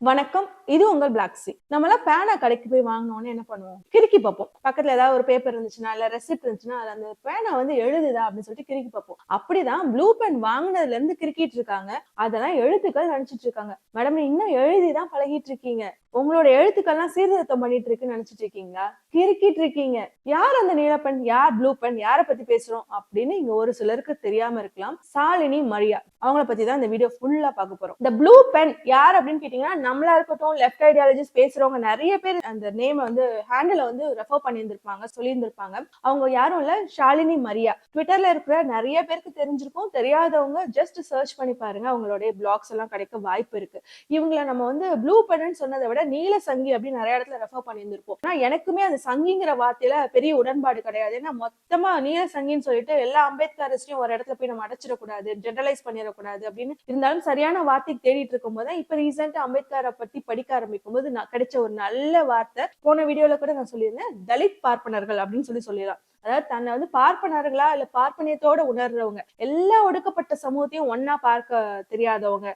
வணக்கம். இது உங்கள் பிளாக்ஸி நம்மளாம் பேனா கடைக்கு போய் வாங்கினோன்னு என்ன பண்ணுவோம்? கிறுக்கி பார்ப்போம். பக்கத்துல ஏதாவது ஒரு பேப்பர் இருந்துச்சுன்னா இல்ல ரெசிப்ட் இருந்துச்சுன்னா அது அந்த பேனா வந்து எழுதுதா அப்படின்னு சொல்லிட்டு கிறுக்கி பார்ப்போம். அப்படிதான் ப்ளூ பென் வாங்கினதுல இருந்து கிறுக்கிட்டு இருக்காங்க. அதெல்லாம் எழுத்துக்கள் நினைச்சிட்டு இருக்காங்க. மேடம் நீ இன்னும் எழுதிதான் பழகிட்டு இருக்கீங்க. உங்களோட எழுத்துக்கள்லாம் சீர்திருத்தம் பண்ணிட்டு இருக்குன்னு நினைச்சிட்டு இருக்கீங்களா? கிறுக்கிட்டு இருக்கீங்க. யார் அந்த நீலப்பெண் யார் ப்ளூ பென் யாரை பத்தி பேசுறோம்? அப்படின்னு இங்க ஒரு சிலருக்கு தெரியாம இருக்கலாம். சாலினி மரியா. அவங்கள பத்தி தான் இந்த வீடியோ ஃபுல்லா பார்க்க போறோம். இந்த ப்ளூ பென் யார் அப்படின்னு கேட்டீங்கன்னா நம்மளா இருக்கட்டும் லெஃப்ட் ஐடியாலஜிஸ்ட் பேசுறவங்க நிறைய பேர் அந்த நேம் வந்து ஹேண்டில் வந்து ரெஃபர் பண்ணியிருந்திருப்பாங்க சொல்லியிருந்திருப்பாங்க. அவங்க யாரும் இல்ல ஷாலினி மரியா. ட்விட்டர்ல இருக்கிற நிறைய பேருக்கு தெரிஞ்சிருக்கும். தெரியாதவங்க ஜஸ்ட் சர்ச் பண்ணி பாருங்க. அவங்களுடைய பிளாக்ஸ் எல்லாம் கிடைக்க வாய்ப்பு இருக்கு. இவங்கள நம்ம வந்து ப்ளூ பென்னு சொன்னதை விட நீல சங்கி அப்படின்னு நிறைய இடத்துல ரெஃபர் பண்ணியிருந்திருப்போம். ஆனா எனக்குமே அந்த சங்கிங்கிற வார்த்தையில பெரிய உடன்பாடு கிடையாது. ஏன்னா மொத்தமா நீல சங்கின்னு சொல்லிட்டு எல்லா அம்பேத்கரிஸ்டையும் ஒரு இடத்துல போய் நம்ம அடைச்சிடக்கூடாது ஜெனரலைஸ் பண்ணிடக்கூடாது அப்படின்னு இருந்தாலும் சரியான வார்த்தைக்கு தேடிட்டு இருக்கும் போது இப்ப ரீசெண்டா அம்பேத்கரை பத்தி படிக்க ஆரம்பிக்கும் போது நான் கிடைச்ச ஒரு நல்ல வார்த்தை. போன வீடியோல கூட நான் சொல்லியிருந்தேன் தலித் பார்ப்பனர்கள் அப்படின்னு சொல்லி சொல்லிடலாம். அதாவது தன்னை வந்து பார்ப்பனர்களா இல்ல பார்ப்பனியத்தோட உணர்றவங்க. எல்லா ஒடுக்கப்பட்ட சமூகத்தையும் ஒன்னா பார்க்க தெரியாதவங்க.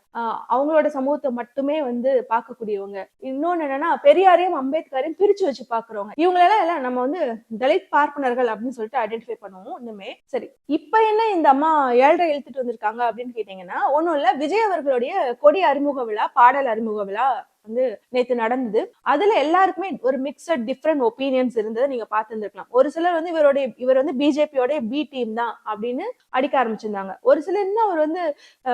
அவங்களோட சமூகத்தை மட்டுமே வந்து பார்க்கக்கூடியவங்க. இன்னொன்னு என்னன்னா பெரியாரையும் அம்பேத்கரையும் பிரிச்சு வச்சு பாக்குறவங்க இவங்களெல்லாம் எல்லாம் நம்ம வந்து தலித் பார்ப்பனர்கள் அப்படின்னு சொல்லிட்டு ஐடென்டிஃபை பண்ணுவோம் இன்னுமே சரி இப்ப என்ன இந்த அம்மா ஏழரை இழுத்துட்டு வந்திருக்காங்க அப்படின்னு கேட்டீங்கன்னா ஒன்னும் இல்ல விஜய் அவர்களுடைய கொடி அறிமுக விழா பாடல் அறிமுக விழா வந்து நேத்து நடந்தது. அதுல எல்லாருக்குமே ஒரு மிக்சட் டிஃப்ரெண்ட் ஒப்பீனியன்ஸ் இருந்ததை நீங்க பார்த்துருந்துருக்கலாம். ஒரு சிலர் வந்து இவருடைய இவர் வந்து பிஜேபியோட பி டீம் தான் அப்படின்னு அடிக்க ஆரம்பிச்சிருந்தாங்க. ஒரு சிலர் இன்னும் அவர் வந்து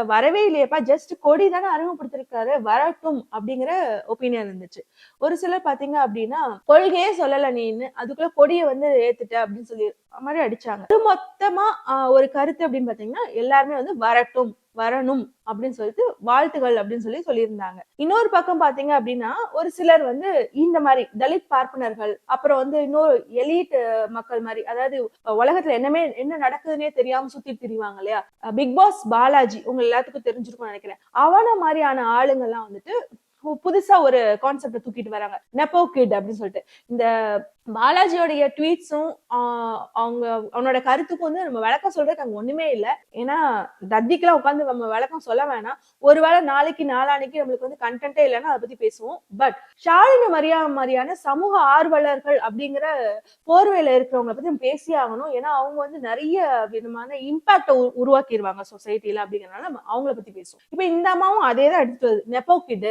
வரவே இல்லையப்பா ஜஸ்ட் கொடி தானே அறிமுகப்படுத்திருக்காரு வரட்டும் அப்படிங்கிற ஒப்பீனியன் இருந்துச்சு. ஒரு சிலர் பாத்தீங்க அப்படின்னா கொள்கையே சொல்லல நீன்னு அதுக்குள்ள கொடியை வந்து ஏத்துட்ட அப்படின்னு சொல்லி மாதிரி அடிச்சாங்க. மொத்தமா ஆஹ், ஒரு கருத்து அப்படின்னு பாத்தீங்கன்னா எல்லாருமே வந்து வரட்டும் வரணும் அப்படின்னு சொல்லிட்டு வாழ்த்துகள் அப்படின்னு சொல்லி சொல்லியிருந்தாங்க. இன்னொரு பக்கம் பாத்தீங்க அப்படின்னா ஒரு சிலர் வந்து இந்த மாதிரி தலித் பார்ப்பனர்கள் அப்புறம் வந்து இன்னொரு எலீட் மக்கள் மாதிரி அதாவது உலகத்துல என்னமே என்ன நடக்குதுன்னே தெரியாம சுத்தி திரிவாங்க இல்லையா? பிக் பாஸ் பாலாஜி உங்க எல்லாத்துக்கும் தெரிஞ்சிருக்கும்னு நினைக்கிறேன். அவன மாதிரியான ஆளுங்கெல்லாம் வந்துட்டு புதுசா ஒரு கான்செப்ட தூக்கிட்டு வராங்க. நெப்போ கிட் அப்படின்னு சொல்லிட்டு. இந்த பாலாஜியோடைய ட்வீட்ஸும் அவங்க அவனோட கருத்துக்கும் வந்து நம்ம விளக்கம் சொல்றதுக்கு அங்க ஒண்ணுமே இல்லை. ஏன்னா தத்திக்கெல்லாம் உட்காந்து நம்ம விளக்கம் சொல்ல வேணாம். ஒருவேளை நாளைக்கு நாளானைக்கு நம்மளுக்கு வந்து கண்டென்ட்டே இல்லைன்னா அதை பத்தி பேசுவோம். பட் ஷாலினி மரியா மாதிரியான சமூக ஆர்வலர்கள் அப்படிங்கிற போர்வையில இருக்கிறவங்கள பத்தி நம்ம பேசியே ஆகணும். ஏன்னா அவங்க வந்து நிறைய விதமான இம்பாக்ட உருவாக்கிடுவாங்க சொசைட்டில அப்படிங்கறதுனால நம்ம அவங்கள பத்தி பேசுவோம். இப்ப இந்த அம்மாவும் அதே தான் எடுத்துட்டு வருது. நெப்போ கிட்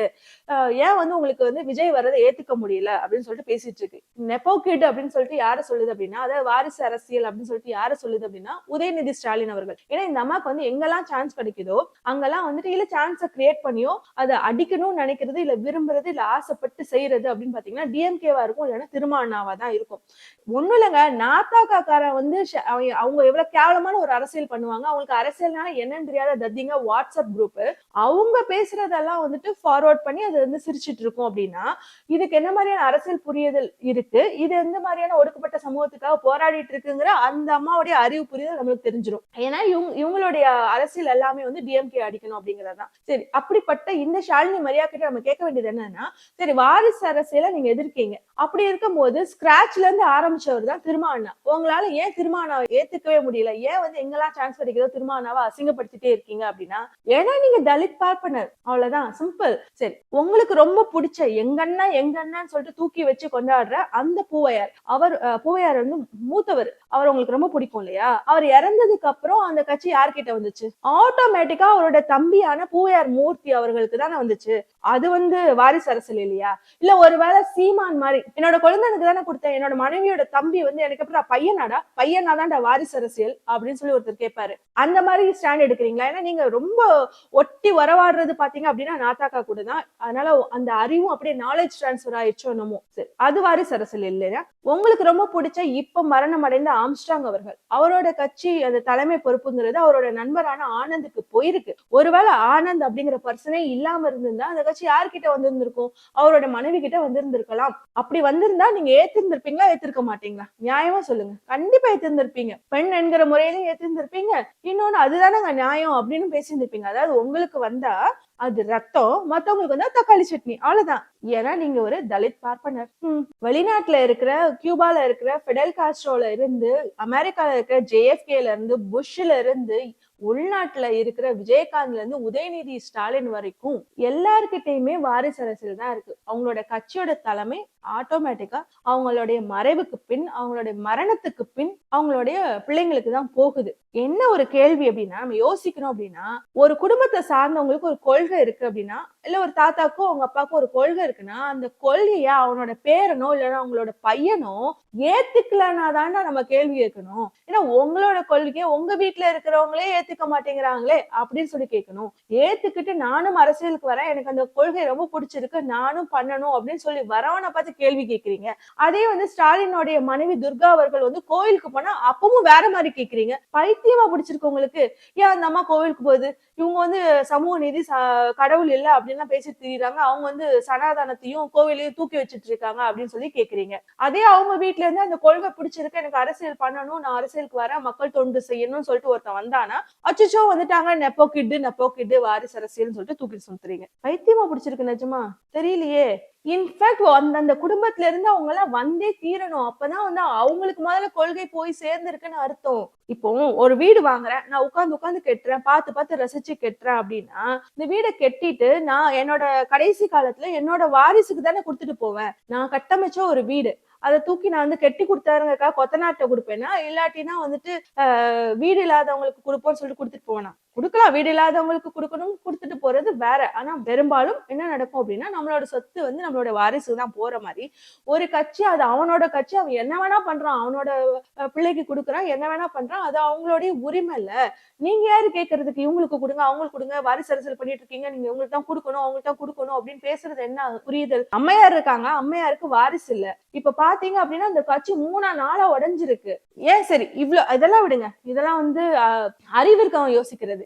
ஏன் வந்து உங்களுக்கு வந்து விஜய் வர்றதை ஏத்துக்க முடியல அப்படின்னு சொல்லிட்டு பேசிட்டு இருக்கு. நெப்போ கிட் அப்படின்னு சொல்லிட்டு யார சொல்லுது அப்படின்னா அதாவது வாரிசு அரசியல் அப்படின்னு சொல்லிட்டு யார சொல்லுது அப்படின்னா உதயநிதி ஸ்டாலின் அவர்கள். ஏன்னா இந்த அம்மாக்கு வந்து எங்கெல்லாம் சான்ஸ் கிடைக்குதோ அங்கெல்லாம் வந்துட்டு இல்ல சான்ஸை கிரியேட் பண்ணியோ அதை அடிக்கணும்னு நினைக்கிறது இல்ல விரும்புறது இல்ல ஆசைப்பட்டு செய்யறது அப்படின்னு பாத்தீங்கன்னா டிஎம்கேவா இருக்கும் இல்லைன்னா திருமாவளவனா தான் இருக்கும். ஒண்ணும் இல்லைங்க நாத்தாக்காக்காரன் வந்து அவங்க- அவங்க எவ்வளவு கேவலமான ஒரு அரசியல் பண்ணுவாங்க. அவங்களுக்கு அரசியல்னால என்னன்னு தெரியாத தத்திங்க வாட்ஸ்அப் குரூப் அவங்க பேசுறதெல்லாம் வந்துட்டு ஃபார்வர்ட் பண்ணி அது வந்து சிரிச்சிட்டு இருக்கும் அப்படின்னா இதுக்கு என்ன மாதிரியான அரசியல் புரியுதல் இருக்கு? இது எந்த மாதிரியான ஒடுக்கப்பட்ட சமூகத்துக்காக போராடிட்டு இருக்குங்கிற அந்த அம்மாவுடைய அறிவு புரிதல் நம்மளுக்கு தெரிஞ்சிடும் ஏன்னா இவங்க இவங்களுடைய அரசியல் எல்லாமே வந்து டிஎம்கே அடிக்கணும் அப்படிங்கறதுதான். சரி அப்படிப்பட்ட இந்த ஷாலினி மரியா கிட்ட நம்ம கேட்க வேண்டியது என்னன்னா சரி வாரிசு அரசியல நீங்க எதிர்க்கீங்க. அப்படி இருக்கும்போது ஸ்கிராச்ல இருந்து ஆரம்பிச்சவர் தான் திருமாவண்ணா உங்களால ஏன் திருமாவண்ணாவை ஏத்துக்கவே முடியல? ஏன் வந்து எங்கெல்லாம் சான்ஸ் கிடைக்கிறதோ திருமாவண்ணாவை அசிங்கப்படுத்திட்டே இருக்கீங்க அப்படின்னா ஏன்னா நீங்க தலித் பார்ப்பனர். அவ்வளவுதான். சிம்பிள் சரி உங்களுக்கு ரொம்ப பிடிச்ச எங்க அண்ணா எங்க அண்ணான்னு சொல்லிட்டு தூக்கி வச்சு கொண்டாடுற அந்த பூவையார். அவர் பூவையார் வந்து மூத்தவர். அவர் உங்களுக்கு ரொம்ப பிடிக்கும் இல்லையா? அவர் இறந்ததுக்கு அப்புறம் அந்த கட்சி யார்கிட்ட வந்துச்சு? ஆட்டோமேட்டிக்கா அவரோட தம்பியான பூவையார் மூர்த்தி அவர்களுக்கு தானே வந்துச்சு. அது வந்து வாரிசு அரசியல் இல்லையா? இல்ல ஒருவேளை சீமான் மாதிரி என்னோட குழந்தைனுக்கு தானே கொடுத்தேன். என்னோட மனைவியோட தம்பி வந்து எனக்கு அப்புறம் பையனாடா? பையனா தான்டா வாரிசு அரசியல் அப்படின்னு சொல்லி ஒருத்தர் கேட்பாரு அந்த மாதிரி ஸ்டாண்ட் எடுக்கிறீங்களா? ஏன்னா நீங்க ரொம்ப ஒட்டி வரவாடுறது பாத்தீங்க அப்படின்னா நாத்தாக்கா கூட தான். அதனால அந்த அறிவும் அப்படியே நாலேஜ் டிரான்ஸ்ஃபர் ஆயிடுச்சோ என்னமோ. சரி அது வாரிசு அரசியல் இல்லையா உங்களுக்கு ரொம்ப பிடிச்ச இப்ப மரணம் அடைந்த ஆம்ஸ்டாங் அவர்கள். அவரோட கட்சி அந்த தலைமை பொறுப்புங்கிறது அவரோட நண்பரான ஆனந்துக்கு போயிருக்கு. ஒருவேளை ஆனந்த் அப்படிங்கிற பர்சனே இல்லாம இருந்திருந்தா அந்த கட்சி யார்கிட்ட வந்திருந்திருக்கும்? அவரோட மனைவி கிட்ட வந்திருந்திருக்கலாம். அப்படி வந்திருந்தா நீங்க ஏத்திருந்திருப்பீங்களா ஏத்திருக்க மாட்டீங்களா? நியாயமா சொல்லுங்க. கண்டிப்பா ஏத்திருந்திருப்பீங்க. பெண் என்கிற முறையிலும் ஏத்திருந்திருப்பீங்க. இன்னொன்னு அதுதானங்க நியாயம் அப்படின்னு பேசியிருந்திருப்பீங்க. அதாவது உங்களுக்கு வந்தா அது ரத்தம் மத்தவங்களுக்கு வந்தா தக்காளி சட்னி அவ்வளவுதான் ஏன்னா நீங்க ஒரு தலித் பார்ப்பனர். வெளிநாட்டுல இருக்கிற கியூபால இருக்கிற ஃபெடல் காஸ்ட்ரோல இருந்து அமெரிக்கால இருக்கிற ஜேஎஃப்கேல இருந்து புஷ்ல இருந்து உள்நாட்டுல இருக்கிற விஜயகாந்த்ல இருந்து உதயநிதி ஸ்டாலின் வரைக்கும் எல்லார்கிட்டயுமே வாரிசு அரசியல் தான் இருக்கு. அவங்களோட கட்சியோட தலைமை ஆட்டோமேட்டிக்கா அவங்களுடைய மறைவுக்கு பின் அவங்களுடைய மரணத்துக்கு பின் அவங்களுடைய பிள்ளைங்களுக்கு தான் போகுது. என்ன ஒரு கேள்வி அப்படின்னா நம்ம யோசிக்கணும் அப்படின்னா ஒரு குடும்பத்தை சார்ந்தவங்களுக்கு ஒரு கொள்கை இருக்கு அப்படின்னா இல்ல ஒரு தாத்தாக்கும் அவங்க அப்பாவுக்கும் ஒரு கொள்கை இருக்குன்னா அந்த கொள்கையை அவனோட பேரனோ இல்லைன்னா அவங்களோட பையனோ ஏத்துக்கலன்னா தாண்டா நம்ம கேள்வி கேட்கணும். ஏன்னா உங்களோட கொள்கையை உங்க வீட்டுல இருக்கிறவங்களே ஏத்துக்க மாட்டேங்கிறாங்களே அப்படின்னு சொல்லி கேட்கணும். ஏத்துக்கிட்டு நானும் அரசியலுக்கு வரேன். எனக்கு அந்த கொள்கை ரொம்ப பிடிச்சிருக்கு. நானும் பண்ணணும் அப்படின்னு சொல்லி வரவனை பார்த்து கேள்வி கேட்கறீங்க. அதே வந்து ஸ்டாலினுடைய மனைவி துர்கா அவர்கள் வந்து கோயிலுக்கு போனா அப்பவும் வேற மாதிரி கேட்கறீங்க. பைத்தியமா பிடிச்சிருக்கு உங்களுக்கு. ஏன் அந்த அம்மா கோவிலுக்கு போகுது? இவங்க வந்து சமூக நீதி ச- கடவுள் இல்ல எல்லாம் பேசி திரியுறாங்க. அவங்க வந்து சனாதானத்தையும் கோவிலையும் தூக்கி வச்சிட்டு இருக்காங்க அப்படின்னு சொல்லி கேக்குறீங்க. அதே அவங்க வீட்ல இருந்து அந்த கொள்கை பிடிச்சிருக்கு. எனக்கு அரசியல் பண்ணணும் நான் அரசியலுக்கு வரேன் மக்கள் தொண்டு செய்யணும்னு சொல்லிட்டு ஒருத்தன் வந்தானா அச்சோ வந்துட்டாங்க நெப்போ கிட்டு நெப்போ கிட்டு வாரிசு அரசியல்னு சொல்லிட்டு தூக்கி சுத்துறீங்க. பைத்தியமா பிடிச்சிருக்கு நிஜமா? தெரியலையே. இன்ஃபேக்ட் அந்தந்த குடும்பத்துல இருந்து அவங்க எல்லாம் வந்தே தீரணும். அப்பதான் வந்து அவங்களுக்கு முதல்ல கொள்கை போய் சேர்ந்திருக்குன்னு அர்த்தம். இப்போ ஒரு வீடு வாங்குறேன். நான் உட்காந்து உட்காந்து கெட்டுறேன். பார்த்து பார்த்து ரசிச்சு கெட்டுறேன் அப்படின்னா இந்த வீடை கெட்டிட்டு நான் என்னோட கடைசி காலத்துல என்னோட வாரிசுக்கு தானே கொடுத்துட்டு போவேன். நான் கட்டமைச்ச ஒரு வீடு. அதை தூக்கி நான் வந்து கெட்டி கொடுத்தாருங்கக்கா கொத்தனாட்ட கொடுப்பேன்னா இல்லாட்டினா வந்துட்டு வீடு இல்லாதவங்களுக்கு கொடுப்போம்னு சொல்லிட்டு கொடுத்துட்டு போவேனா? கொடுக்கலாம். வீடு இல்லாதவங்களுக்கு கொடுக்கணும் கொடுத்துட்டு போறது வேற. ஆனா பெரும்பாலும் என்ன நடக்கும் அப்படின்னா நம்மளோட சொத்து வந்து நம்மளோட வாரிசு தான் போற மாதிரி. ஒரு கட்சி அது அவனோட கட்சி அவன் என்ன வேணா பண்றான். அவனோட பிள்ளைக்கு கொடுக்குறான் என்ன வேணா பண்றான். அது அவங்களுடைய உரிமை இல்ல. நீங்க யாரு கேட்கறதுக்கு இவங்களுக்கு கொடுங்க அவங்களுக்கு கொடுங்க. வாரிசு அரசியல் பண்ணிட்டு இருக்கீங்க. நீங்க உங்களுக்கு தான் கொடுக்கணும் அவங்களுக்கு தான் கொடுக்கணும் அப்படின்னு பேசுறது என்ன புரியுதல் அம்மையார் இருக்காங்க. அம்மையாருக்கு வாரிசு இல்ல. இப்ப பாத்தீங்க அப்படின்னா இந்த கட்சி மூணா நாளா உடைஞ்சிருக்கு. ஏன் சரி இவ்வளவு இதெல்லாம் விடுங்க. இதெல்லாம் வந்து அறிவிற்கு அவன் யோசிக்கிறது.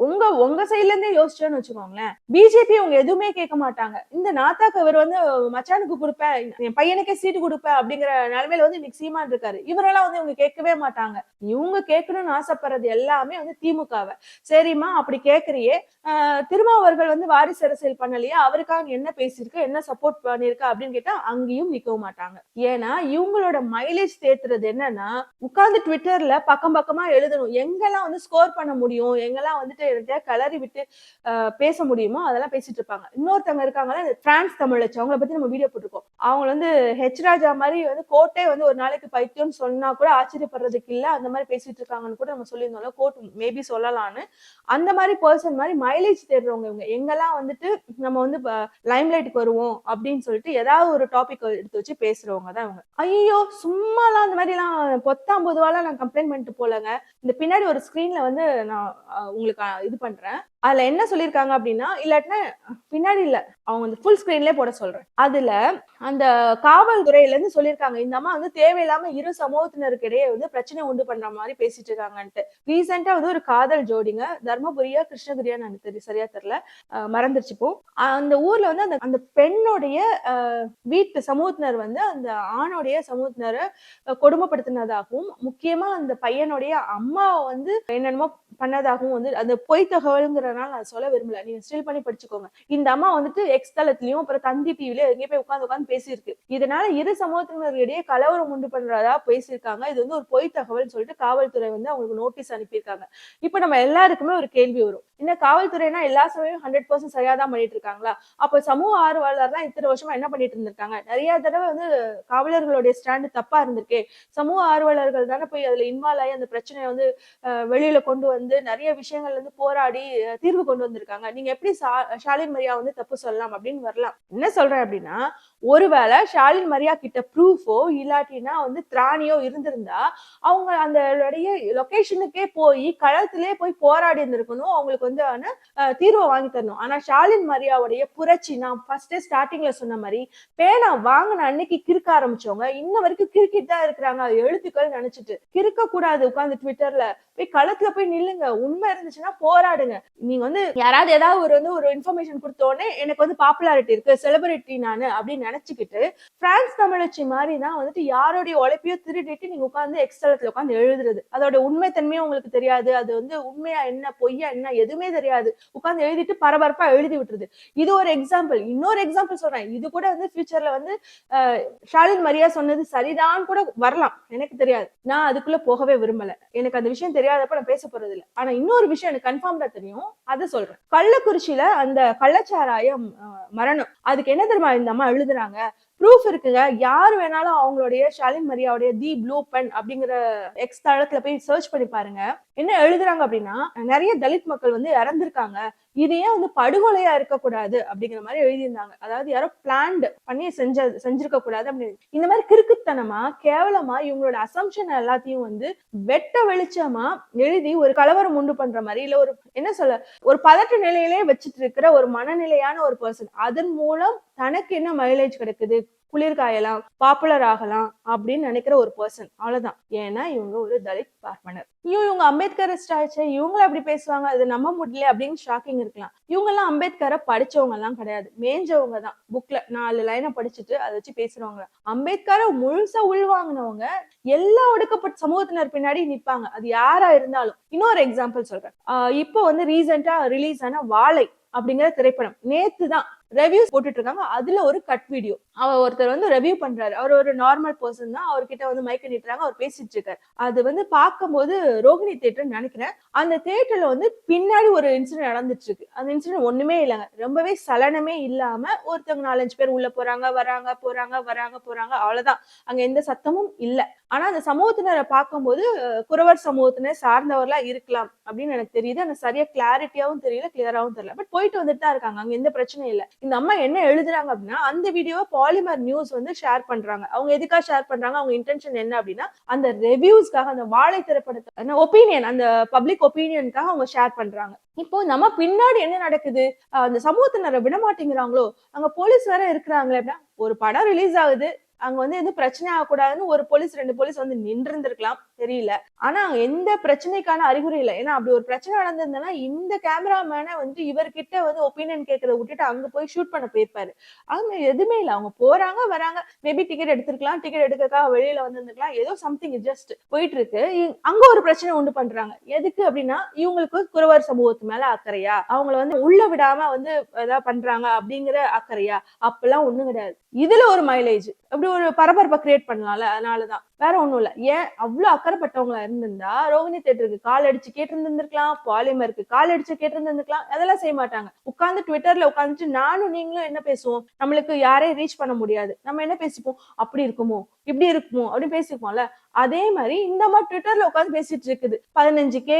உங்க உங்க சைட்ல இருந்தே யோசிச்சோன்னு வச்சுக்கோங்களேன். பிஜேபி அவங்க எதுவுமே கேட்க மாட்டாங்க. இந்த நாத்தாக்கு இவர் வந்து மச்சானுக்கு கொடுப்பேன் என் பையனுக்கே சீட்டு கொடுப்பேன் அப்படிங்கிற நிலைமையில வந்து இன்னைக்கு சீமான் இருக்காரு. இவரெல்லாம் வந்து இவங்க கேட்கவே மாட்டாங்க. இவங்க கேட்கணும்னு ஆசைப்படுறது எல்லாமே வந்து திமுகவை. சரிம்மா அப்படி கேட்கறியே. ஆஹ் திருமாவர்கள் வந்து வாரிசு அரசியல் பண்ணலையா? அவருக்காக நீ என்ன பேசியிருக்க? என்ன சப்போர்ட் பண்ணிருக்கா அப்படின்னு கேட்டா அங்கேயும் நிக்கவும் மாட்டாங்க. ஏன்னா இவங்களோட மைலேஜ் தேத்துறது என்னன்னா உட்கார்ந்து ட்விட்டர்ல பக்கம் பக்கமா எழுதணும். எங்கெல்லாம் வந்து ஸ்கோர் பண்ண முடியும்? எங்கெல்லாம் வந்துட்டு என்கிட்ட கிளறி விட்டு பேச முடியுமோ அதெல்லாம் பேசிட்டு இருப்பாங்க. இன்னொருத்தவங்க இருக்காங்களா இந்த டிரான்ஸ் தமிழச்சு அவங்கள பத்தி நம்ம வீடியோ போட்டிருக்கோம். அவங்க வந்து ஹெச் ராஜா மாதிரி வந்து கோட்டே வந்து ஒரு நாளைக்கு பைத்தியம்னு சொன்னா கூட ஆச்சரியப்படுறதுக்கு இல்ல அந்த மாதிரி பேசிட்டு இருக்காங்கன்னு கூட நம்ம சொல்லியிருந்தோம்ல கோட் மேபி சொல்லலாம்னு. அந்த மாதிரி பர்சன் மாதிரி மைலேஜ் தேடுறவங்க இவங்க. எங்கெல்லாம் வந்துட்டு நம்ம வந்து லைம்லைட்டுக்கு வருவோம் அப்படின்னு சொல்லிட்டு ஏதாவது ஒரு டாபிக் எடுத்து வச்சு பேசுறவங்க தான் இவங்க. ஐயோ சும்மாலாம் அந்த மாதிரி எல்லாம் பொத்தாம் பொதுவாலாம் நான் கம்ப்ளைண்ட் பண்ணிட்டு போலங்க. இந்த பின்னாடி ஒரு ஸ்கிரீன்ல வந்து நான் உங்களுக்கு இது பண்றேன். அதுல என்ன சொல்லியிருக்காங்க அப்படின்னா இல்லாட்டினா பின்னாடி இல்ல அவங்க வந்து ஃபுல் ஸ்கிரீன்லயே போட சொல்றேன். அதுல அந்த காவல்துறையில இருந்து சொல்லியிருக்காங்க இந்த அம்மா வந்து தேவையில்லாம இரு சமூகத்தினருக்கு இடையே வந்து பிரச்சனை உண்டு பண்ற மாதிரி பேசிட்டு இருக்காங்கன்ட்டு. ரீசெண்டா வந்து ஒரு காதல் ஜோடிங்க தர்மபுரியா கிருஷ்ணகிரியான்னு எனக்கு தெரியல சரியா தெரியல. அஹ் மறந்துருச்சு இப்போ. அந்த ஊர்ல வந்து அந்த அந்த பெண்ணுடைய அஹ், வீட்டு சமூகத்தினர் வந்து அந்த ஆணுடைய சமூகத்தினரை கொடுமைப்படுத்தினதாகவும் முக்கியமா அந்த பையனுடைய அம்மாவை வந்து என்னென்னமோ பண்ணதாகவும் வந்து அந்த பொய் தகவலுங்கிறனால நான் சொல்ல விரும்பல. நீங்க ஸ்டில் பண்ணி படிச்சுக்கோங்க. இந்த அம்மா வந்துட்டு எக்ஸ் தளத்திலயும் அப்புறம் தந்தி டிவிலயும் எங்கேயும் போய் உட்காந்து உட்காந்து பேசியிருக்கு. இதனால இரு சமூகத்தினரிடையே கலவரம் உண்டு பண்றதா பேசியிருக்காங்க. இது வந்து ஒரு பொய் தகவல் சொல்லிட்டு காவல்துறை வந்து அவங்களுக்கு நோட்டீஸ் அனுப்பியிருக்காங்க. இப்ப நம்ம எல்லாருக்குமே ஒரு கேள்வி வரும். என்ன காவல்துறைனா எல்லா சமயம் ஹண்ட்ரட் பர்சன்ட் சரியா தான் பண்ணிட்டு இருக்காங்களா அப்ப சமூக ஆர்வலர்லாம் இத்தனை வருஷமா என்ன பண்ணிட்டு இருந்திருக்காங்க நிறைய தடவை வந்து காவலர்களுடைய ஸ்டாண்டு தப்பா இருந்திருக்கே. சமூக ஆர்வலர்கள் தானே போய் அதுல இன்வால்வ் ஆகி அந்த பிரச்சனையை வந்து வெளியில கொண்டு வந்து நிறைய விஷயங்கள்ல இருந்து போராடி தீர்வு கொண்டு வந்திருக்காங்க. நீங்க எப்படி சா- ஷாலின் மரியா வந்து தப்பு சொல்லலாம் அப்படின்னு வரலாம். என்ன சொல்றேன் அப்படின்னா ஒருவேளை ஷாலின் மரியா கிட்ட ப்ரூஃபோ இல்லாட்டினா வந்து திராணியோ இருந்திருந்தா அவங்க அந்த லொகேஷனுக்கே போய் களத்திலே போய் போராடி இருந்திருக்கணும். அவங்களுக்கு வந்து ஆனா, தீர்வை வாங்கி தரணும். ஆனா ஷாலின் மரியாவுடைய புரட்சி நான் ஃபர்ஸ்ட் ஸ்டார்டிங்ல சொன்ன மாதிரி பேனா வாங்கின அன்னைக்கு கிறுக்க ஆரம்பிச்சவங்க இன்ன வரைக்கும் கிறுக்கிட்டு தான் இருக்கிறாங்க. எழுத்துக்கள் நினைச்சிட்டு கிறுக்க கூடாது உட்காந்து ட்விட்டர்ல போய் களத்துல போய் நில்லுங்க. உண்மை இருந்துச்சுன்னா போராடுங்க. நீங்க வந்து யாராவது ஏதாவது ஒரு வந்து ஒரு இன்ஃபர்மேஷன் கொடுத்த உடனே எனக்கு வந்து பாப்புலாரிட்டி இருக்கு செலிபிரிட்டி நானு அப்படின்னு நினைச்சுக்கிட்டு பிரான்ஸ் தமிழச்சி மாதிரி தான் வந்துட்டு யாரோடைய உழைப்பையோ திருடிட்டு நீங்க உட்கார்ந்து எக்ஸ்தலத்துல உட்காந்து எழுதுறது. அதோட உண்மைத்தன்மையும் உங்களுக்கு தெரியாது. அது வந்து உண்மையா என்ன பொய்யா என்ன எதுவுமே ஒண்ணுமே தெரியாது. உட்காந்து எழுதிட்டு பரபரப்பா எழுதி விட்டுருது. இது ஒரு எக்ஸாம்பிள் இன்னொரு எக்ஸாம்பிள் சொல்றேன். இது கூட வந்து ஃபியூச்சர்ல வந்து ஷாலின் மரியா சொன்னது சரிதான் கூட வரலாம். எனக்கு தெரியாது. நான் அதுக்குள்ள போகவே விரும்பல. எனக்கு அந்த விஷயம் தெரியாதப்ப நான் பேச போறது இல்லை. ஆனா இன்னொரு விஷயம் எனக்கு கன்ஃபார்ம்டா தெரியும். அதை சொல்றேன். கள்ளக்குறிச்சியில அந்த கள்ளச்சாராயம் மரணம். அதுக்கு என்ன தெரியுமா இந்த அம்மா எழுதுறாங்க? ப்ரூஃப் இருக்குங்க. யார் வேணாலும் அவங்களுடைய ஷாலின் மரியாவுடைய தி ப்ளூ பென் அப்படிங்கிற எக்ஸ் தளத்துல போய் சர்ச் பண்ணி பாருங்க. என்ன எழுதுறாங்க அப்படின்னா நிறைய தலித் மக்கள் வந்து இறந்திருக்காங்க. இது ஏன் வந்து படுகொலையா இருக்கக்கூடாது அப்படிங்கிற மாதிரி எழுதியிருந்தாங்க. அதாவது யாரோ பிளான்டு பண்ணி செஞ்ச செஞ்சிருக்க கூடாது அப்படின்னு. இந்த மாதிரி கிறுக்குத்தனமா கேவலமா இவங்களோட அசம்ஷன் எல்லாத்தையும் வந்து வெட்ட வெளிச்சமா எழுதி ஒரு கலவரம் உண்டு பண்ற மாதிரி இல்ல ஒரு என்ன சொல்ல ஒரு பதட்ட நிலையிலே வச்சுட்டு இருக்கிற ஒரு மனநிலையான ஒரு பர்சன் அதன் மூலம் தனக்கு என்ன மைலேஜ் கிடைக்குது? குளிர்காயலாம் பாப்புலர் ஆகலாம் அப்படின்னு நினைக்கிற ஒரு பர்சன் அவ்வளவுதான். ஏன்னா இவங்க ஒரு தலித் பார்ப்பனர். ஐயோ இவங்க அம்பேத்கர் ஆச்சு இவங்களும் அப்படி பேசுவாங்க? அது நம்ப முடியல அப்படின்னு ஷாக்கிங் இருக்கலாம். இவங்க எல்லாம் அம்பேத்கரை படிச்சவங்க எல்லாம் கிடையாது. மேஞ்சவங்க தான். புக்ல நாலு லைனை படிச்சுட்டு அதை வச்சு பேசுறவங்க. அம்பேத்கரை முழுசா உள்வாங்கினவங்க எல்லா ஒடுக்கப்பட்ட சமூகத்தினர் பின்னாடி நிப்பாங்க. அது யாரா இருந்தாலும். இன்னொரு எக்ஸாம்பிள் சொல்றேன். இப்போ வந்து ரீசெண்டா ரிலீஸ் ஆன வாழை அப்படிங்கிற திரைப்படம். நேத்து தான் ரெவ்யூஸ் போட்டுட்டு இருக்காங்க அதுல ஒரு கட் வீடியோ அவர் ஒருத்தர் வந்து ரெவ்யூ பண்றாரு. அவர் ஒரு நார்மல் பர்சன் தான். அவர்கிட்ட வந்து மைக்க நீட்டுறாங்க. அவர் பேசிட்டு இருக்காரு. அது வந்து பார்க்கும்போது ரோகிணி தேட்டர்னு நினைக்கிறேன். அந்த தேட்டர்ல வந்து பின்னாடி ஒரு இன்சிடென்ட் நடந்துட்டு இருக்கு அந்த இன்சிடென்ட் ஒண்ணுமே இல்லைங்க. ரொம்பவே சலனமே இல்லாம ஒருத்தவங்க நாலஞ்சு பேர் உள்ள போறாங்க வராங்க போறாங்க வராங்க போறாங்க. அவ்வளவுதான். அங்க எந்த சத்தமும் இல்லை. ஆனா அந்த சமூகத்தினரை பார்க்கும்போது குறவர் சமூகத்தினர் சார்ந்தவர்களா இருக்கலாம் அப்படின்னு எனக்கு தெரியுது. அந்த சரியா கிளாரிட்டியாவும் தெரியல கிளியராவும் தெரியல. பட் போயிட்டு வந்துட்டு தான் இருக்காங்க. அங்க எந்த பிரச்சனையும் இல்ல. இந்த அம்மா என்ன எழுதுறாங்க அப்படின்னா அந்த வீடியோவை பாலிமர் நியூஸ் வந்து ஷேர் பண்றாங்க. அவங்க எதுக்காக ஷேர் பண்றாங்க? அவங்க இன்டென்ஷன் என்ன அப்படின்னா அந்த ரிவ்யூஸ்க்காக அந்த வாழை திரைப்படத்தை ஒப்பீனியன் அந்த பப்ளிக் ஒப்பீனியனுக்காக அவங்க ஷேர் பண்றாங்க. இப்போ நம்ம பின்னாடி என்ன நடக்குது? அந்த சமூகத்தினரை விட மாட்டேங்கிறாங்களோ அங்க போலீஸ் வேற இருக்கிறாங்களே அப்படின்னா ஒரு படம் ரிலீஸ் ஆகுது. அங்க வந்து எதுவும் பிரச்சனை ஆகக்கூடாதுன்னு ஒரு போலீஸ் ரெண்டு போலீஸ் வந்து நின்று இருந்திருக்கலாம் தெரியல. ஆனா அங்க எந்த பிரச்சனைக்கான அறிகுறி இல்லை. ஏன்னா அப்படி ஒரு பிரச்சனை நடந்திருந்ததுன்னா இந்த கேமராமேனை வந்து இவர்கிட்ட வந்து ஒப்பீனியன் கேட்கறத விட்டுட்டு அங்க போய் ஷூட் பண்ண போயிருப்பாரு. அங்க எதுவுமே இல்லை. அவங்க போறாங்க வராங்க. மேபி டிக்கெட் எடுத்திருக்கலாம். டிக்கெட் எடுக்கக்காக வெளியில வந்திருந்துக்கலாம் ஏதோ சம்திங் ஜஸ்ட் போயிட்டு இருக்கு அங்க ஒரு பிரச்சனை உண்டு பண்றாங்க. எதுக்கு அப்படின்னா இவங்களுக்கு குறவர் சமூகத்து மேல அக்கறையா அவங்கள வந்து உள்ள விடாம வந்து ஏதாவது பண்றாங்க அப்படிங்கிற அக்கறையா. அப்பெல்லாம் ஒண்ணும் கிடையாது. இதுல ஒரு மைலேஜ் அப்படி ஒரு பரபரப்பை கிரியேட் பண்ணலாம்ல அதனாலதான். வேற ஒண்ணும் இல்ல. ஏன் அவ்வளவு அக்கறைப்பட்டவங்களா இருந்திருந்தா ரோகிணி தேட்டருக்கு கால் அடிச்சு கேட்டிருந்திருக்கலாம் பாலிமருக்கு கால் அடிச்சு கேட்டிருந்திருக்கலாம் அதெல்லாம் செய்ய மாட்டாங்க. உட்காந்து ட்விட்டர்ல உட்காந்துட்டு நானும் நீங்களும் என்ன பேசுவோம்? நம்மளுக்கு யாரையும் ரீச் பண்ண முடியாது. நம்ம என்ன பேசிப்போம்? அப்படி இருக்குமோ? இப்படி இருக்குமோ? அப்படின்னு பேசிப்போம்ல அதே மாதிரி இந்த மாதிரி ட்விட்டர்ல உட்காந்து பேசிட்டு இருக்குது. பதினஞ்சு கே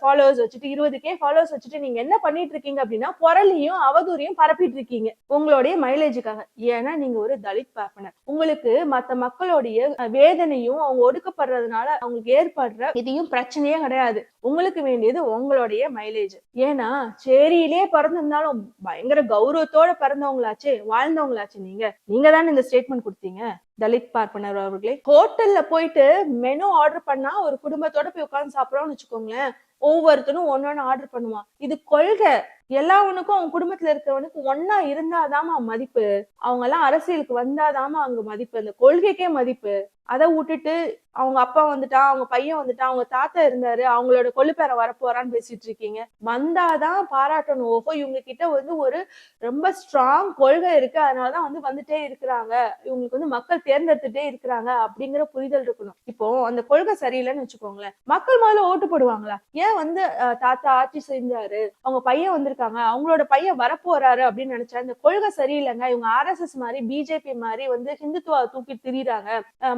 ஃபாலோவர்ஸ் வச்சுட்டு இருபது கே ஃபாலோவர்ஸ் வச்சுட்டு நீங்க என்ன பண்ணிட்டு இருக்கீங்க அப்படின்னா பொருளையும் அவதூறையும் பரப்பிட்டு இருக்கீங்க. உங்களுடைய மைலேஜுக்காக ஏன்னா நீங்க ஒரு தலித் பார்ப்பனர். உங்களுக்கு மத்த மக்களுடைய வேதனை வேதனையும் அவங்க ஒடுக்கப்படுறதுனால அவங்களுக்கு ஏற்படுற இதையும் பிரச்சனையே கிடையாது. உங்களுக்கு வேண்டியது உங்களுடைய மைலேஜ் ஏன்னா சேரியிலே பிறந்திருந்தாலும் பயங்கர கௌரவத்தோட பிறந்தவங்களாச்சே வாழ்ந்தவங்களாச்சே நீங்க. நீங்க தானே இந்த ஸ்டேட்மெண்ட் கொடுத்தீங்க தலித் பார்ப்பனர் அவர்களே. ஹோட்டல்ல போயிட்டு மெனு ஆர்டர் பண்ணா ஒரு குடும்பத்தோட போய் உட்காந்து சாப்பிடறோம்னு வச்சுக்கோங்களேன். ஒவ்வொருத்தனும் ஒன்னொன்னு ஆர்டர் பண்ணுவான். இது கொள்கை. எல்லாவனுக்கும் அவங்க குடும்பத்துல இருக்கிறவனுக்கு ஒன்னா இருந்தாதாமா மதிப்பு. அவங்க எல்லாம் அரசியலுக்கு வந்தாதாமா அங்க மதிப்பு. அந்த கொள்கைக்கே மதிப்பு. அதை விட்டுட்டு அவங்க அப்பா வந்துட்டா அவங்க பையன் வந்துட்டான் அவங்க தாத்தா இருந்தாரு அவங்களோட கொள்ளுப்பேர வரப்போறான்னு பேசிட்டு இருக்கீங்க. வந்தாதான் பாராட்டணும். ஓஹோ இவங்க கிட்ட வந்து ஒரு ரொம்ப ஸ்ட்ராங் கொள்கை இருக்கு. அதனாலதான் வந்து வந்துட்டே இருக்கிறாங்க. இவங்களுக்கு வந்து மக்கள் தேர்ந்தெடுத்துட்டே இருக்கிறாங்க அப்படிங்கிற புரிதல் இருக்கணும். இப்போ அந்த கொள்கை சரியில்லைன்னு வச்சுக்கோங்களேன். மக்கள் முதல்ல ஓட்டு போடுவாங்களா? ஏன் வந்து தாத்தா ஆட்சி செஞ்சாரு அவங்க பையன் வந்திருக்காங்க அவங்களோட பையன் வரப்போறாரு அப்படின்னு நினைச்சா இந்த கொள்கை சரியில்லைங்க. இவங்க ஆர்எஸ்எஸ் மாதிரி பிஜேபி மாதிரி வந்து ஹிந்துத்துவா தூக்கி திரியிறாங்க.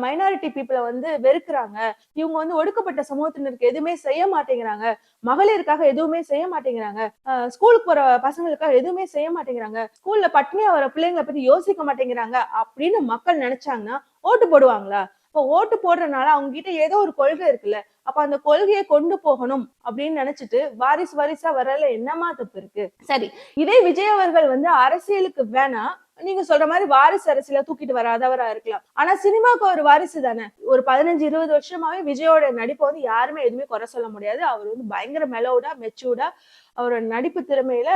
மைனாரிட்டி பீப்புளை வந்து வெறுக்கிறாங்க. இவங்க வந்து ஒடுக்கப்பட்ட சமூகத்தினருக்கு எதுவுமே செய்ய மாட்டேங்கிறாங்க. மகளிருக்காக எதுவுமே செய்ய மாட்டேங்கிறாங்க. ஸ்கூலுக்கு போற பசங்களுக்காக எதுவுமே செய்ய மாட்டேங்கிறாங்க. ஸ்கூல்ல பட்னியா வர பிள்ளைங்களை பத்தி யோசிக்க மாட்டேங்கிறாங்க அப்படின்னு மக்கள் நினைச்சாங்கன்னா ஓட்டு போடுவாங்களா? இப்போ ஓட்டு போடுறதுனால அவங்க கிட்ட ஏதோ ஒரு கொள்கை இருக்குல்ல. அப்ப அந்த கொள்கையை கொண்டு போகணும் அப்படின்னு நினைச்சிட்டு வாரிசு வாரிசா வரல என்னமா தப்பு இருக்கு? சரி இதே விஜய் அவர்கள் வந்து அரசியலுக்கு வேணா நீங்க சொல்ற மாதிரி வாரிசு அரசியல தூக்கிட்டு வராதவரா இருக்கலாம். ஆனா சினிமாவுக்கு ஒரு வாரிசு தானே. ஒரு பதினஞ்சு இருபது வருஷமாவே விஜயோட நடிப்பை வந்து யாருமே எதுவுமே குறை சொல்ல முடியாது. அவர் வந்து பயங்கர மெலோடா மெச்சூர்டா அவரோட நடிப்பு திறமையில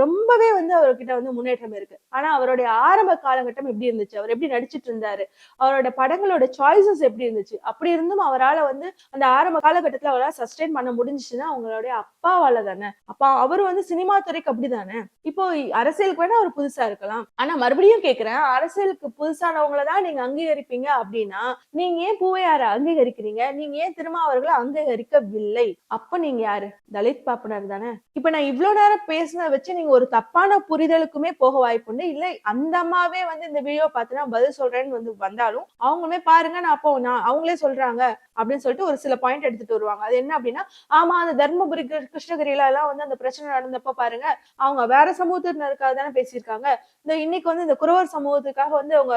ரொம்பவே வந்து அவர்கிட்ட வந்து முன்னேற்றம் இருக்கு. ஆனா அவருடைய ஆரம்ப காலகட்டம் எப்படி இருந்துச்சு? அவர் எப்படி நடிச்சிட்டு இருந்தாரு? அவரோட படங்களோட சாய்ஸஸ் எப்படி இருந்துச்சு? அப்படி இருந்தும் அவரால வந்து அந்த ஆரம்ப காலகட்டத்துல அவரால் சஸ்டெயின் பண்ண முடிஞ்சுச்சுன்னா அவங்களுடைய அப்பாவால தானே? அப்பா அவர் வந்து சினிமா துறைக்கு அப்படிதானே? இப்போ அரசியலுக்கு வேணா அவர் புதுசா இருக்கலாம். ஆனா மறுபடியும் கேக்குறேன் அரசியலுக்கு புதுசானவங்கள தான் நீங்க அங்கீகரிப்பீங்க அப்படின்னா நீங்க ஏன் பூவையார அங்கீகரிக்கிறீங்க? நீங்க ஏன் திருமாவர்களை அங்கீகரிக்கவில்லை? அப்ப நீங்க யாரு? தலித் பாப்பனர் தானே? இப்ப நான் இவ்வளவு நேரம் பேசினத வச்சு நீங்க ஒரு தப்பான புரிதலுக்குமே போக வாய்ப்புண்டு இல்லை அந்த அம்மாவே வந்து இந்த வீடியோ பார்த்து பதில் சொல்றேன்னு வந்து வந்தாலும் அவங்களுமே பாருங்க நான் அப்போ நான் அவங்களே சொல்றாங்க அப்படின்னு சொல்லிட்டு ஒரு சில பாயிண்ட் எடுத்துட்டு வருவாங்க. அது என்ன அப்படின்னா ஆமா அந்த தர்மபுரி கிருஷ்ணகிரியில எல்லாம் வந்து அந்த பிரச்சனை நடந்தப்ப பாருங்க அவங்க வேற சமூகத்தினருக்காக தானே பேசியிருக்காங்க. இந்த இன்னைக்கு வந்து இந்த குறவர் சமூகத்துக்காக வந்து அவங்க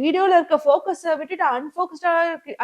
வீடியோல இருக்க போக்கஸ விட்டுட்டு அன்போக்கஸ்டா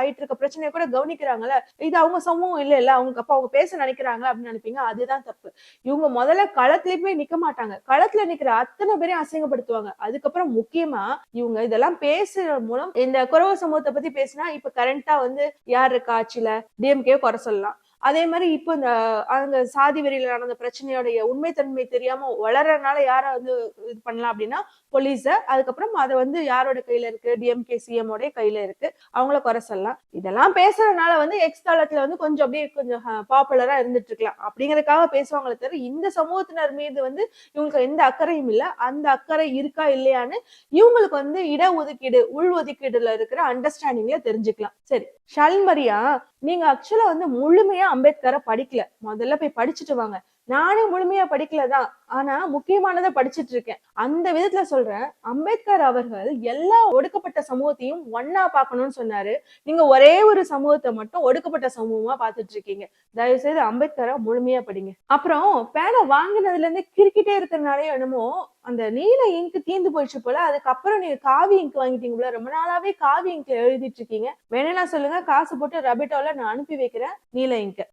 ஆயிட்டு இருக்க பிரச்சனையை கூட கவனிக்கிறாங்கல்ல. இது அவங்க சமூகம் இல்ல இல்ல அவங்க அப்ப அவங்க பேச நினைக்கிறாங்க அப்படின்னு நினைப்பீங்க? அதுதான் தப்பு. இவங்க முதல்ல களத்திலே போய் நிக்க மாட்டாங்க. களத்துல நிக்கிற அத்தனை பேரையும் அசிங்கப்படுத்துவாங்க. அதுக்கப்புறம் முக்கியமா இவங்க இதெல்லாம் பேசுற மூலம் இந்த குறவ சமூகத்தை பத்தி பேசினா இப்ப கரண்டா வந்து யார் இருக்கா ஆட்சியில? டிஎம்கே குறை சொல்லலாம். அதே மாதிரி இப்போ இந்த அங்க சாதி வெறியில நடந்த பிரச்சனையோடைய உண்மைத்தன்மை தெரியாம வளர்றதுனால யார வந்து இது பண்ணலாம் அப்படின்னா போலீஸ அதுக்கப்புறம் அதை வந்து யாரோட கையில இருக்கு? டிஎம்கே சிஎம் உடைய கையில இருக்கு. அவங்கள குறை சொல்லலாம். இதெல்லாம் பேசுறதுனால வந்து எக்ஸ் தளத்துல வந்து கொஞ்சம் அப்படியே கொஞ்சம் பாப்புலரா இருந்துட்டு இருக்கலாம். அப்படிங்கறதுக்காக பேசுவாங்களே தவிர இந்த சமூகத்தினர் மீது வந்து இவங்களுக்கு எந்த அக்கறையும் இல்ல. அந்த அக்கறை இருக்கா இல்லையான்னு இவங்களுக்கு வந்து இட ஒதுக்கீடு உள் ஒதுக்கீடுல இருக்கிற அண்டர்ஸ்டாண்டிங்ல தெரிஞ்சுக்கலாம். சரி ஷல்மரியா நீங்க ஆக்சுவலா வந்து முழுமையா அம்பேத்கரை படிக்கல. முதல்ல போய் படிச்சுட்டு வாங்க. நானே முழுமையா படிக்கலதான் ஆனா முக்கியமானதை படிச்சிட்டு இருக்கேன். அந்த விதத்துல சொல்றேன். அம்பேத்கர் அவர்கள் எல்லா ஒடுக்கப்பட்ட சமூகத்தையும் ஒன்னா பார்க்கணும்னு சொன்னாரு. நீங்க ஒரே ஒரு சமூகத்தை மட்டும் ஒடுக்கப்பட்ட சமூகமா பார்த்துட்டு இருக்கீங்க. தயவு செய்து அம்பேத்கரை முழுமையா படிங்க. அப்புறம் பேனை வாங்கினதுல இருந்து கிறுக்கிட்டே இருக்கிறனாலே என்னமோ அந்த நீல இங்க் தீந்து போயிடுச்சு போல அதுக்கப்புறம் நீங்க காவி இங்க் வாங்கிட்டீங்க போல ரொம்ப நாளாவே காவி இங்க்ல எழுதிட்டு இருக்கீங்க. வேணும்னா சொல்லுங்க. காசு போட்டு ரபிட்டோல நான் அனுப்பி வைக்கிறேன். நீல இங்க்